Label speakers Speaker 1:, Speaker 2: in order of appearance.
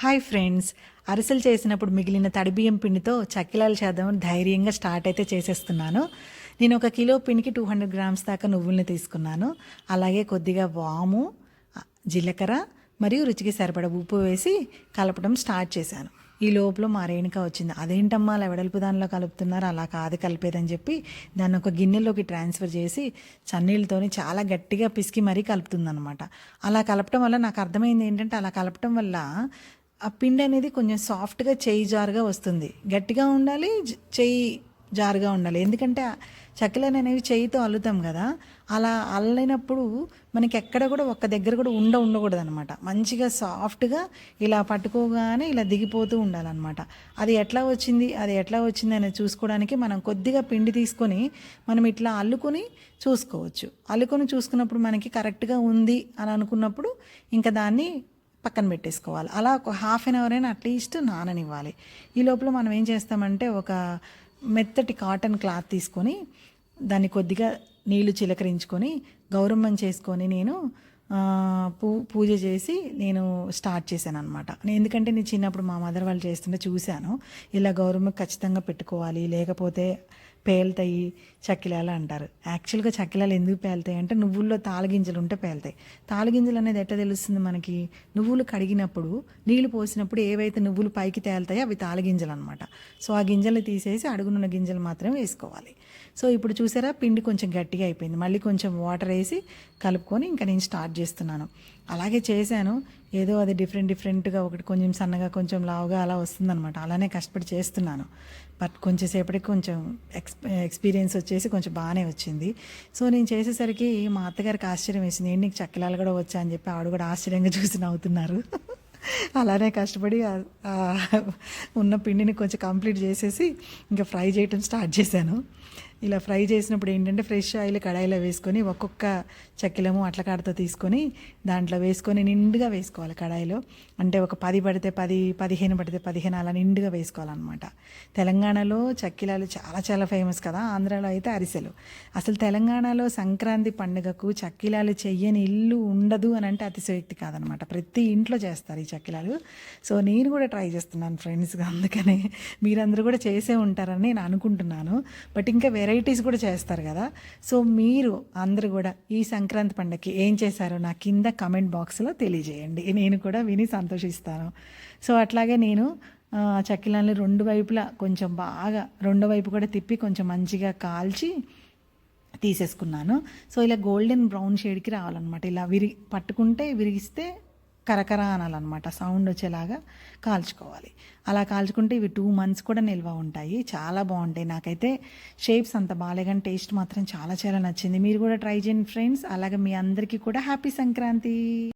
Speaker 1: Hi friends. అరిసెలు చేసినప్పుడు మిగిలిన తడిబియ్యం పిండితో చక్కిలాలు చేద్దామని ధైర్యంగా స్టార్ట్ అయితే చేసేస్తున్నాను. నేను ఒక కిలో పిండికి టూ హండ్రెడ్ గ్రామ్స్ దాకా నువ్వుల్ని తీసుకున్నాను. అలాగే కొద్దిగా వాము జీలకర్ర మరియు రుచికి సరిపడ ఉప్పు వేసి కలపడం స్టార్ట్ చేశాను. ఈ లోపల మా రేణుక వచ్చింది. అదేంటమ్మా అలా వెడల్పు దానిలో కలుపుతున్నారు? అలా కాదు కలిపేదని చెప్పి దాన్ని ఒక గిన్నెలోకి ట్రాన్స్ఫర్ చేసి చన్నీళ్ళతోని చాలా గట్టిగా పిసికి మరీ కలుపుతుందనమాట అలా కలపటం వల్ల నాకు అర్థమైంది ఏంటంటే అలా కలపటం వల్ల ఆ పిండి అనేది కొంచెం సాఫ్ట్గా చేయి జారుగా వస్తుంది. గట్టిగా ఉండాలి చెయ్యి చేయి జారుగా ఉండాలి. ఎందుకంటే చక్కెలను అనేవి చేయితో అల్లుతాం కదా అలా అల్లినప్పుడు మనకి ఎక్కడ కూడా ఒక్క దగ్గర కూడా ఉండ ఉండకూడదు అనమాట మంచిగా సాఫ్ట్గా ఇలా పట్టుకోగానే ఇలా దిగిపోతూ ఉండాలన్నమాట అది ఎట్లా వచ్చింది అది ఎట్లా వచ్చింది అనేది చూసుకోవడానికి మనం కొద్దిగా పిండి తీసుకొని మనం ఇట్లా అల్లుకొని చూసుకోవచ్చు. అల్లుకొని చూసుకున్నప్పుడు మనకి కరెక్ట్గా ఉంది అని అనుకున్నప్పుడు ఇంకా దాన్ని పక్కన పెట్టేసుకోవాలి. అలా ఒక హాఫ్ అన్ అవర్ అయినా అట్లీస్ట్ నాననివ్వాలి. ఈ లోపల మనం ఏం చేస్తామంటే ఒక మెత్తటి కాటన్ క్లాత్ తీసుకొని దాన్ని కొద్దిగా నీళ్ళు చిలకరించుకొని గౌరమ్మం చేసుకొని నేను పూ పూజ చేసి నేను స్టార్ట్ చేశాను అనమాట ఎందుకంటే నేను చిన్నప్పుడు మా మదర్ వాళ్ళు చేస్తుంటే చూశాను. ఇలా గౌరమ్మ ఖచ్చితంగా పెట్టుకోవాలి. లేకపోతే పేలుతాయి చక్కిలాలు అంటారు. యాక్చువల్గా చక్కిలాలు ఎందుకు పేలుతాయి అంటే నువ్వుల్లో తాళగింజలు ఉంటే పేలుతాయి. తాళగింజలు అనేది ఎట్లా తెలుస్తుంది మనకి? నువ్వులు కడిగినప్పుడు నీళ్ళు పోసినప్పుడు ఏవైతే నువ్వులు పైకి తేలుతాయో అవి తాళగింజలు అనమాట సో ఆ గింజలు తీసేసి అడుగునున్న గింజలు మాత్రమే వేసుకోవాలి. సో ఇప్పుడు చూసారా పిండి కొంచెం గట్టిగా అయిపోయింది. మళ్ళీ కొంచెం వాటర్ వేసి కలుపుకొని ఇంకా నేను స్టార్ట్ చేస్తున్నాను. అలాగే చేశాను. ఏదో అది డిఫరెంట్ డిఫరెంట్గా ఒకటి కొంచెం సన్నగా కొంచెం లావుగా అలా వస్తుందన్నమాట. అలానే కష్టపడి చేస్తున్నాను. బట్ కొంచెంసేపటికి కొంచెం ఎక్స్ ఎక్స్పీరియన్స్ వచ్చేసి కొంచెం బాగానే వచ్చింది. సో నేను చేసేసరికి మా అత్తగారికి ఆశ్చర్యం వేసింది. ఏంటి నీకు చక్కెలాలు కూడా వచ్చా? అని చెప్పి ఆవిడ కూడా ఆశ్చర్యంగా చూసి నవ్వుతున్నారు. అలానే కష్టపడి ఉన్న పిండిని కొంచెం కంప్లీట్ చేసేసి ఇంకా ఫ్రై చేయటం స్టార్ట్ చేశాను. ఇలా ఫ్రై చేసినప్పుడు ఏంటంటే ఫ్రెష్ ఆయిల్ కడాయిలో వేసుకొని ఒక్కొక్క చక్కెలము అట్ల కాడతో తీసుకొని దాంట్లో వేసుకొని నిండుగా వేసుకోవాలి కడాయిలో. అంటే ఒక పది పడితే పది పదిహేను పడితే పదిహేను అలా నిండుగా వేసుకోవాలన్నమాట. తెలంగాణలో చక్కిలాలు చాలా చాలా ఫేమస్ కదా. ఆంధ్రాలో అయితే అరిసెలు. అసలు తెలంగాణలో సంక్రాంతి పండుగకు చక్కిలాలు చెయ్యని ఇల్లు ఉండదు అని అంటే అతిశయోక్తి కాదనమాట ప్రతి ఇంట్లో చేస్తారు ఈ చక్కిలాలు. సో నేను కూడా ట్రై చేస్తున్నాను ఫ్రెండ్స్గా అందుకనే మీరందరూ కూడా చేసే ఉంటారని నేను అనుకుంటున్నాను. బట్ ఇంకా వెరైటీస్ కూడా చేస్తారు కదా. సో మీరు అందరూ కూడా ఈ సంక్రాంతి పండగకి ఏం చేశారో నా కింద కమెంట్ బాక్స్లో తెలియజేయండి. నేను కూడా విని సంతోషిస్తాను. సో అట్లాగే నేను చక్కిలాన్ని రెండు వైపులా కొంచెం బాగా రెండో వైపు కూడా తిప్పి కొంచెం మంచిగా కాల్చి తీసేసుకున్నాను. సో ఇలా గోల్డెన్ బ్రౌన్ షేడ్కి రావాలన్నమాట. ఇలా విరి పట్టుకుంటే విరిగిస్తే కరకర అనాలన్నమాట. సౌండ్ వచ్చేలాగా కాల్చుకోవాలి. అలా కాల్చుకుంటే ఇవి టూ మంత్స్ కూడా నిల్వ ఉంటాయి. చాలా బాగుంటాయి. నాకైతే షేప్స్ అంత బాగాలేగాని టేస్ట్ మాత్రం చాలా చాలా నచ్చింది. మీరు కూడా ట్రై చేయండి ఫ్రెండ్స్. అలాగే మీ అందరికీ కూడా హ్యాపీ సంక్రాంతి!